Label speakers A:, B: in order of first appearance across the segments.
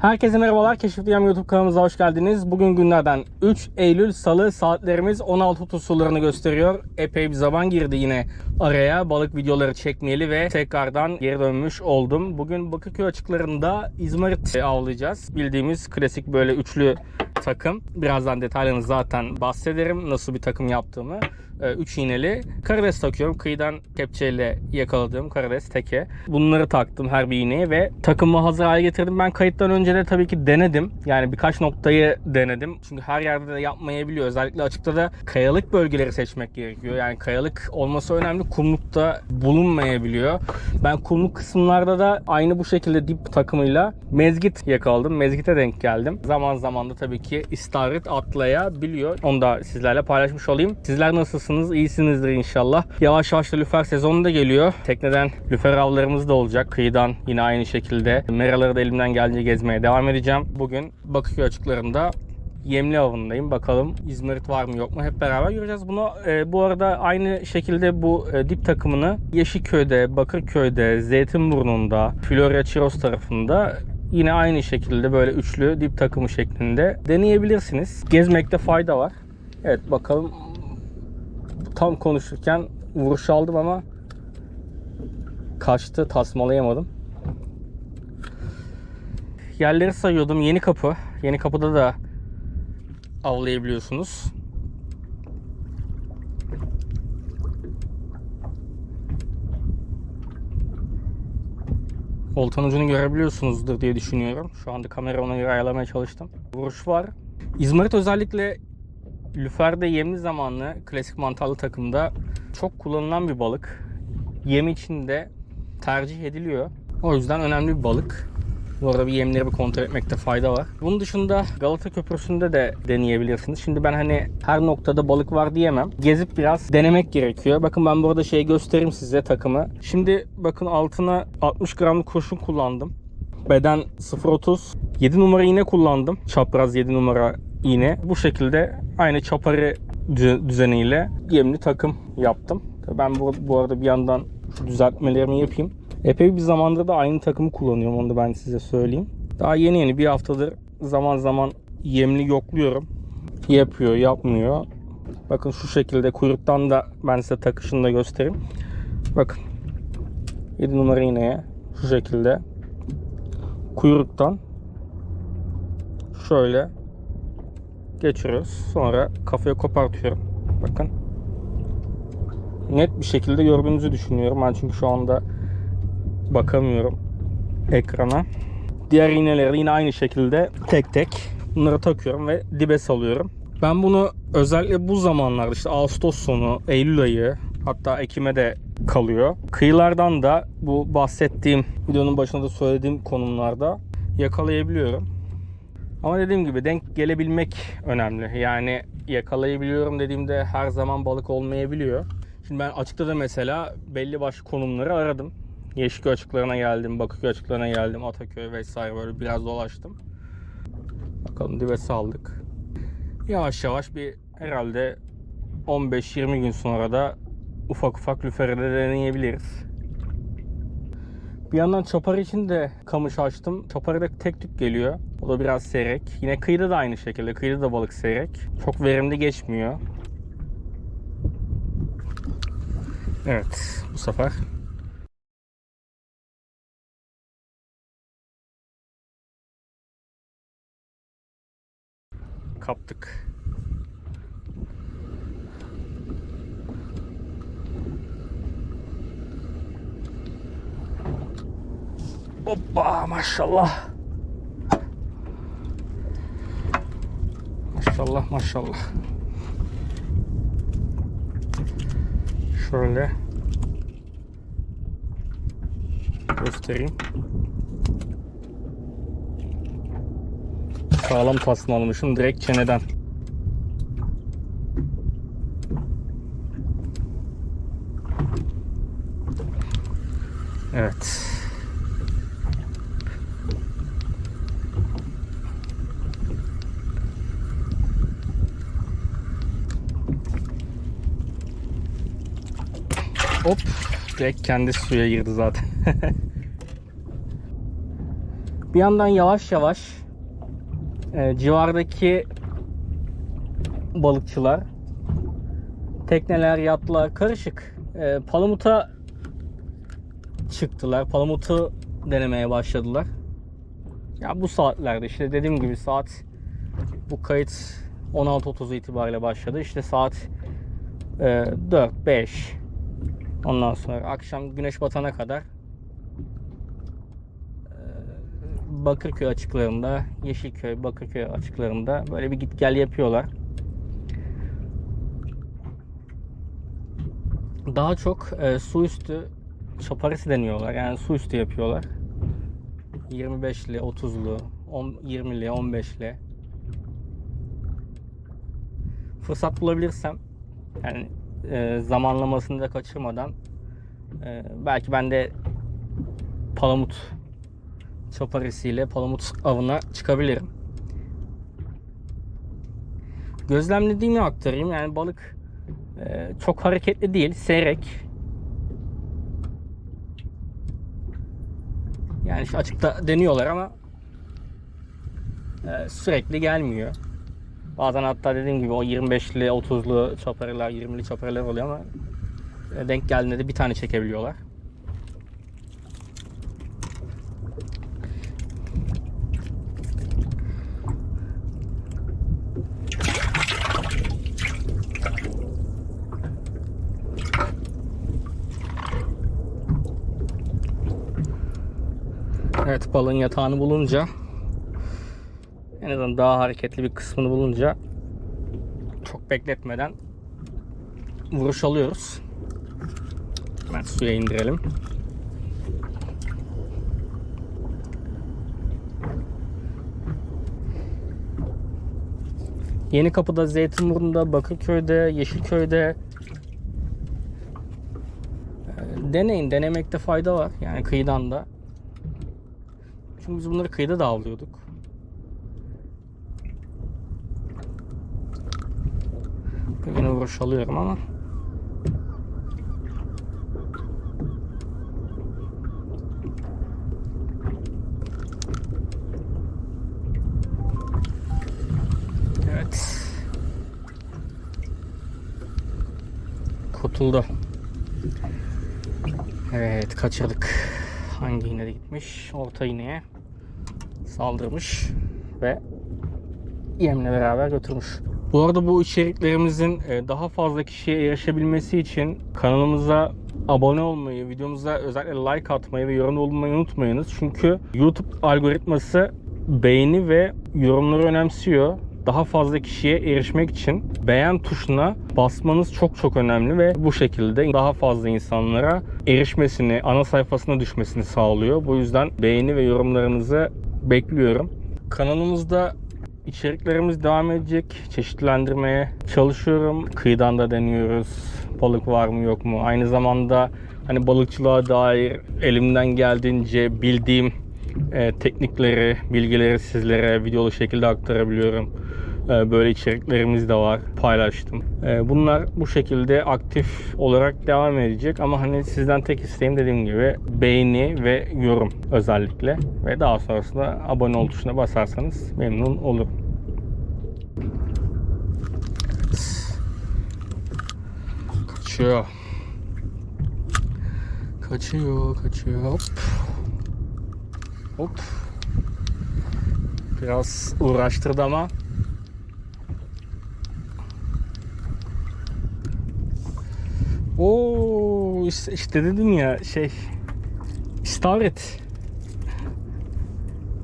A: Herkese merhabalar. Keşifliyem YouTube kanalımıza hoş geldiniz. Bugün günlerden 3 Eylül Salı saatlerimiz 16.30 sularını gösteriyor. Epey bir zaman girdi yine araya balık videoları çekmeyeli ve tekrardan geri dönmüş oldum. Bugün Bakırköy açıklarında İzmarit avlayacağız. Bildiğimiz klasik böyle üçlü takım. Birazdan detaylarını zaten bahsederim nasıl bir takım yaptığımı. 3 iğneli karides takıyorum. Kıyıdan kepçeyle yakaladığım karides teke. Bunları taktım her bir iğneye ve takımı hazır hale getirdim. Ben kayıttan önce de tabii ki denedim. Yani birkaç noktayı denedim. Çünkü her yerde de yapmayabiliyor. Özellikle açıkta da kayalık bölgeleri seçmek gerekiyor. Yani kayalık olması önemli. Kumlukta bulunmayabiliyor. Ben kumluk kısımlarda da aynı bu şekilde dip takımıyla mezgit yakaladım. Mezgite denk geldim. Zaman zaman da tabii ki istavrit atlayabiliyor. Onu da sizlerle paylaşmış olayım. Sizler nasılsınız? İyisinizdir inşallah. Yavaş yavaş da lüfer sezonu da geliyor. Tekneden lüfer avlarımız da olacak. Kıyıdan yine aynı şekilde. Meraları da elimden geldiğince gezmeye devam edeceğim. Bugün Bakırköy açıklarında yemli avındayım. Bakalım İzmarit var mı yok mu hep beraber göreceğiz. Bunu e, bu arada aynı şekilde bu e, dip takımını Yeşilköy'de, Bakırköy'de, Zeytinburnu'nda, Florya Çiros tarafında yine aynı şekilde böyle üçlü dip takımı şeklinde deneyebilirsiniz. Gezmekte fayda var. Evet bakalım tam konuşurken vuruş aldım ama kaçtı tasmalayamadım. Yerleri sayıyordum. Yeni kapı. Yeni kapıda da avlayabiliyorsunuz. Oltanın ucunu görebiliyorsunuzdur diye düşünüyorum. Şu anda kamera ona göre ayarlamaya çalıştım. Vuruş var. İzmarit özellikle lüferde yemli zamanlı klasik mantarlı takımda çok kullanılan bir balık. Yem için de tercih ediliyor. O yüzden önemli bir balık. Bu arada bir yemleri bir kontrol etmekte fayda var. Bunun dışında Galata Köprüsü'nde de deneyebilirsiniz. Şimdi ben hani her noktada balık var diyemem. Gezip biraz denemek gerekiyor. Bakın ben burada şey göstereyim size takımı. Şimdi bakın altına 60 gramlık kurşun kullandım. Beden 0.30. 7 numara iğne kullandım. Çapraz 7 numara iğne. Bu şekilde aynı çaparı dü- düzeniyle yemli takım yaptım. Ben bu, bu arada bir yandan şu düzeltmelerimi yapayım. Epey bir zamandır da aynı takımı kullanıyorum. Onu da ben size söyleyeyim. Daha yeni yeni bir haftadır zaman zaman yemli yokluyorum. Yapıyor, yapmıyor. Bakın şu şekilde kuyruktan da ben size takışını da göstereyim. Bakın. 7 numara iğneye şu şekilde kuyruktan şöyle geçiriyoruz. Sonra kafaya kopartıyorum. Bakın. Net bir şekilde gördüğünüzü düşünüyorum. Ben çünkü şu anda bakamıyorum ekrana. Diğer iğneleri yine aynı şekilde tek tek bunları takıyorum ve dibe salıyorum. Ben bunu özellikle bu zamanlarda işte Ağustos sonu, Eylül ayı hatta Ekim'e de kalıyor. Kıyılardan da bu bahsettiğim videonun başında da söylediğim konumlarda yakalayabiliyorum. Ama dediğim gibi denk gelebilmek önemli. Yani yakalayabiliyorum dediğimde her zaman balık olmayabiliyor. Şimdi ben açıkta da mesela belli başlı konumları aradım. Yeşilköy açıklarına geldim, Bakırköy açıklarına geldim, Ataköy vesaire böyle biraz dolaştım. Bakalım dibe saldık. Yavaş yavaş bir herhalde 15-20 gün sonra da ufak ufak lüfere de deneyebiliriz. Bir yandan çapar için de kamış açtım. Çaparı da tek tük geliyor. O da biraz seyrek. Yine kıyıda da aynı şekilde. Kıyıda da balık seyrek. Çok verimli geçmiyor. Evet bu sefer kaptık. Hoppa maşallah. Maşallah maşallah. Şöyle göstereyim. Sağlam tasma almışım direkt çeneden. Evet. Hop. Direkt kendi suya girdi zaten. Bir yandan yavaş yavaş e, civardaki balıkçılar tekneler, yatlar karışık. E, Palamut'a çıktılar. Palamut'u denemeye başladılar. Ya bu saatlerde işte dediğim gibi saat bu kayıt 16.30 itibariyle başladı. İşte saat e, 4 5 ondan sonra akşam güneş batana kadar e, Bakırköy açıklarında, Yeşilköy, Bakırköy açıklarında böyle bir git gel yapıyorlar. Daha çok e, su üstü çaparısı deniyorlar. Yani su üstü yapıyorlar. 25'li, 30'lu, 10, 20'li, 15'li. Fırsat bulabilirsem yani e, zamanlamasını da kaçırmadan e, belki ben de palamut çaparisiyle palamut avına çıkabilirim. Gözlemlediğimi aktarayım. Yani balık e, çok hareketli değil, seyrek. Yani işte açıkta deniyorlar ama e, sürekli gelmiyor. Bazen hatta dediğim gibi o 25'li, 30'lu çaparılar, 20'li çaparılar oluyor ama e, denk geldiğinde de bir tane çekebiliyorlar. Evet balığın yatağını bulunca en azından daha hareketli bir kısmını bulunca çok bekletmeden vuruş alıyoruz. Hemen suya indirelim. Yeni Kapı'da, Zeytinburnu'nda, Bakırköy'de, Yeşilköy'de e, deneyin. Denemekte fayda var. Yani kıyıdan da. Çünkü biz bunları kıyıda da avlıyorduk. Yine vuruş alıyorum ama. Evet. Kurtuldu. Evet kaçırdık. Hangi iğne de gitmiş? Orta iğneye saldırmış ve yemle beraber götürmüş. Bu arada bu içeriklerimizin e, daha fazla kişiye erişebilmesi için kanalımıza abone olmayı, videomuza özellikle like atmayı ve yorum bulunmayı unutmayınız. Çünkü YouTube algoritması beğeni ve yorumları önemsiyor. Daha fazla kişiye erişmek için beğen tuşuna basmanız çok çok önemli ve bu şekilde daha fazla insanlara erişmesini, ana sayfasına düşmesini sağlıyor. Bu yüzden beğeni ve yorumlarınızı bekliyorum. Kanalımızda içeriklerimiz devam edecek. Çeşitlendirmeye çalışıyorum. Kıyıdan da deniyoruz. Balık var mı yok mu? Aynı zamanda hani balıkçılığa dair elimden geldiğince bildiğim e, teknikleri, bilgileri sizlere videolu şekilde aktarabiliyorum. E, böyle içeriklerimiz de var. Paylaştım. E, bunlar bu şekilde aktif olarak devam edecek ama hani sizden tek isteğim dediğim gibi beğeni ve yorum özellikle ve daha sonrasında abone ol tuşuna basarsanız memnun olurum. Kaçıyor. Kaçıyor, kaçıyor. Hop. Hop. Biraz uğraştırdı ama Oo işte, işte dedim ya şey İstavrit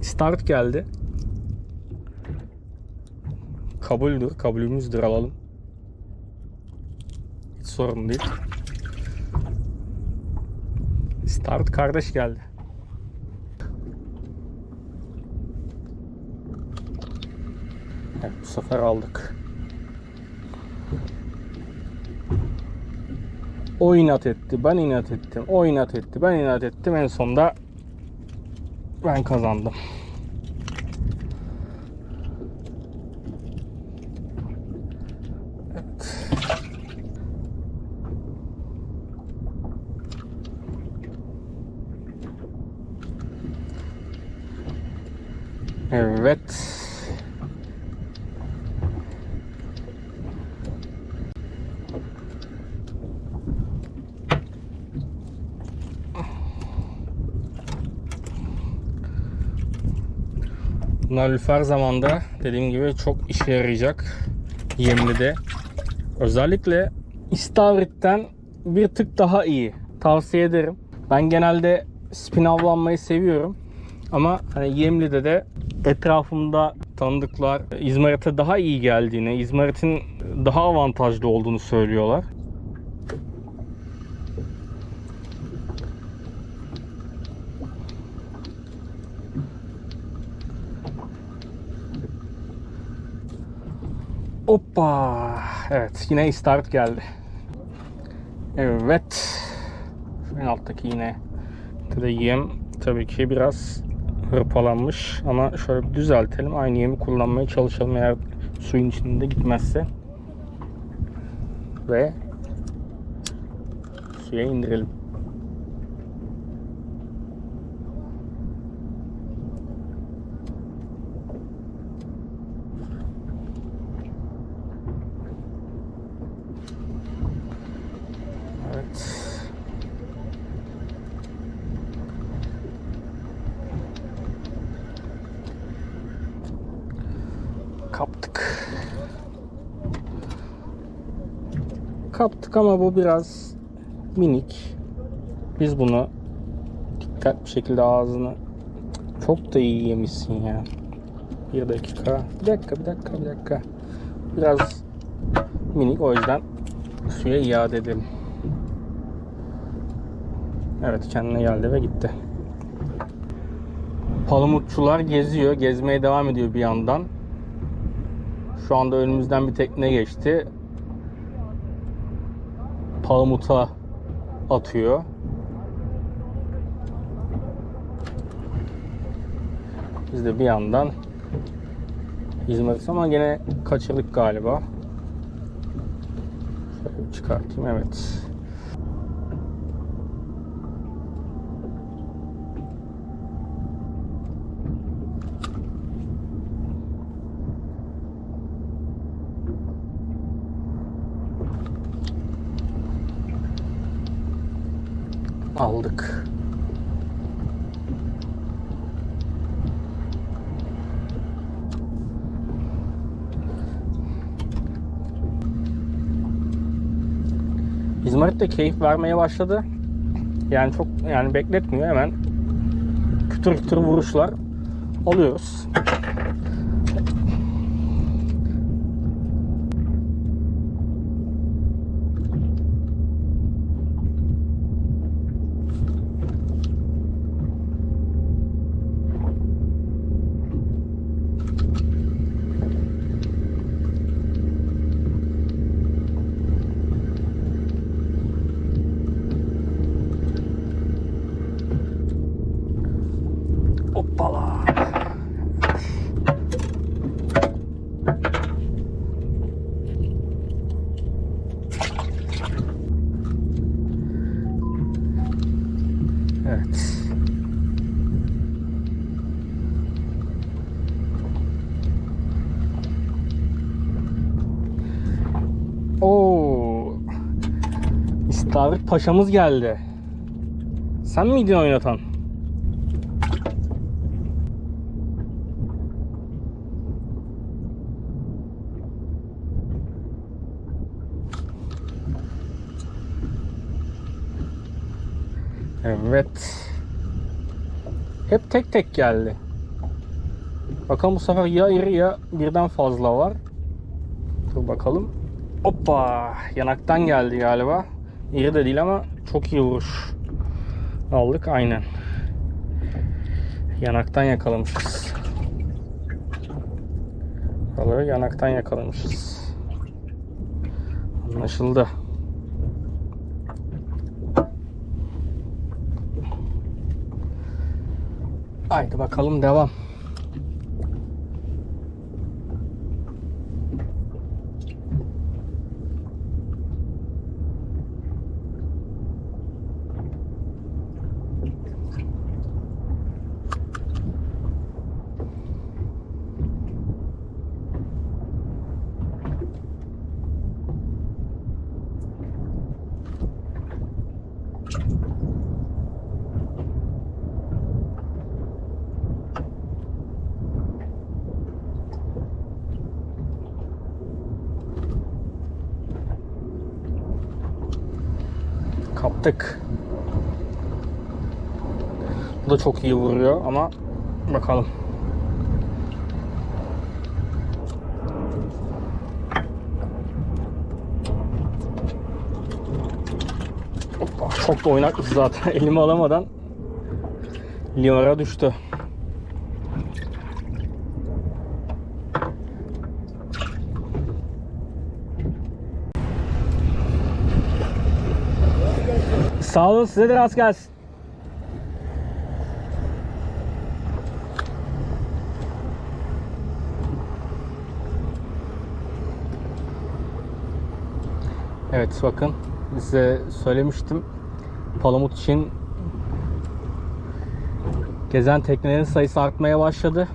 A: İstavrit geldi. Kabuldür kabulümüzdür alalım. Hiç sorun değil. İstavrit kardeş geldi. Evet bu sefer aldık O inat etti, ben inat ettim. O inat etti, ben inat ettim. En sonunda ben kazandım. Evet. Evet. Bunlar lüfer zamanda dediğim gibi çok işe yarayacak. Yemli de. Özellikle istavritten bir tık daha iyi. Tavsiye ederim. Ben genelde spin avlanmayı seviyorum. Ama hani Yemli'de de etrafımda tanıdıklar İzmarit'e daha iyi geldiğini, İzmarit'in daha avantajlı olduğunu söylüyorlar. Hoppa. Evet yine start geldi. Evet. En alttaki yine de yem tabii ki biraz hırpalanmış ama şöyle bir düzeltelim. Aynı yemi kullanmaya çalışalım eğer suyun içinde gitmezse. Ve suya indirelim. Evet. Kaptık. Kaptık ama bu biraz minik. Biz bunu dikkat bir şekilde ağzını çok da iyi yemişsin ya. Bir dakika. Bir dakika, bir dakika, bir dakika. Biraz minik o yüzden suya iade edelim. Evet kendine geldi ve gitti. Palamutçular geziyor. Gezmeye devam ediyor bir yandan. Şu anda önümüzden bir tekne geçti. Palamuta atıyor. Biz de bir yandan İzmir'deyiz ama gene kaçırdık galiba. Şöyle çıkartayım evet. aldık. İzmarit de keyif vermeye başladı. Yani çok yani bekletmiyor hemen kütür kütür vuruşlar alıyoruz. Hoppala. Evet. Oo. İstavrit paşamız geldi. Sen miydin oynatan? Evet. Hep tek tek geldi. Bakalım bu sefer ya iri ya birden fazla var. Dur bakalım. Hoppa! Yanaktan geldi galiba. İri de değil ama çok iyi vuruş. Aldık aynen. Yanaktan yakalamışız. Balığı yanaktan yakalamışız. Anlaşıldı. Haydi bakalım devam. Tık. Bu da çok iyi vuruyor ama bakalım. Çok da oynaklı zaten. Elimi alamadan livara düştü. Sağ olun size de rast gelsin. Evet bakın size söylemiştim. Palamut için gezen teknelerin sayısı artmaya başladı.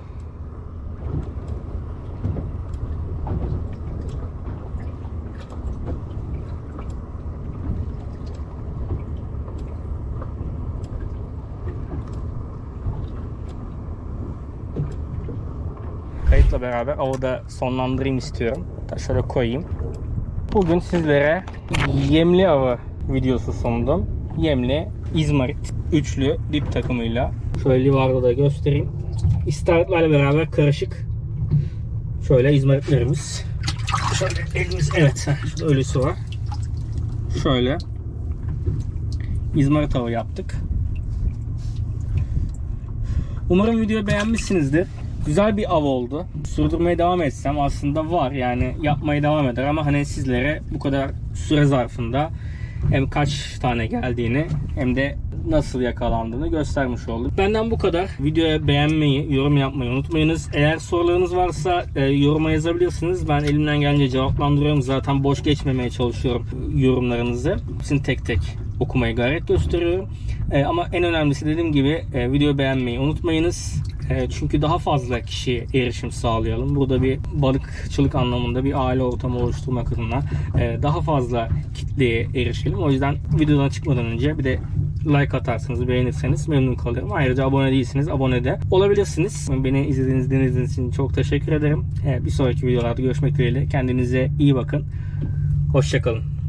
A: Beraber avı sonlandırayım istiyorum. Da şöyle koyayım. Bugün sizlere yemli avı videosu sundum. Yemli İzmarit üçlü dip takımıyla. Şöyle livarda da göstereyim. İstavritlerle beraber karışık. Şöyle İzmaritlerimiz. Şöyle elimiz evet. ölüsü var. Şöyle İzmarit avı yaptık. Umarım videoyu beğenmişsinizdir. Güzel bir av oldu. Sürdürmeye devam etsem aslında var yani yapmaya devam eder ama hani sizlere bu kadar süre zarfında hem kaç tane geldiğini hem de nasıl yakalandığını göstermiş olduk. Benden bu kadar. Videoya beğenmeyi, yorum yapmayı unutmayınız. Eğer sorularınız varsa e, yoruma yazabilirsiniz. Ben elimden gelince cevaplandırıyorum. Zaten boş geçmemeye çalışıyorum yorumlarınızı. Hepsini tek tek okumaya gayret gösteriyorum. E, ama en önemlisi dediğim gibi e, videoyu beğenmeyi unutmayınız. Çünkü daha fazla kişiye erişim sağlayalım. Burada bir balıkçılık anlamında bir aile ortamı oluşturmak adına e, daha fazla kitleye erişelim. O yüzden videodan çıkmadan önce bir de like atarsanız, beğenirseniz memnun kalırım. Ayrıca abone değilseniz abone de olabilirsiniz. Beni izlediğiniz, dinlediğiniz için çok teşekkür ederim. E, bir sonraki videolarda görüşmek dileğiyle. Kendinize iyi bakın. Hoşçakalın.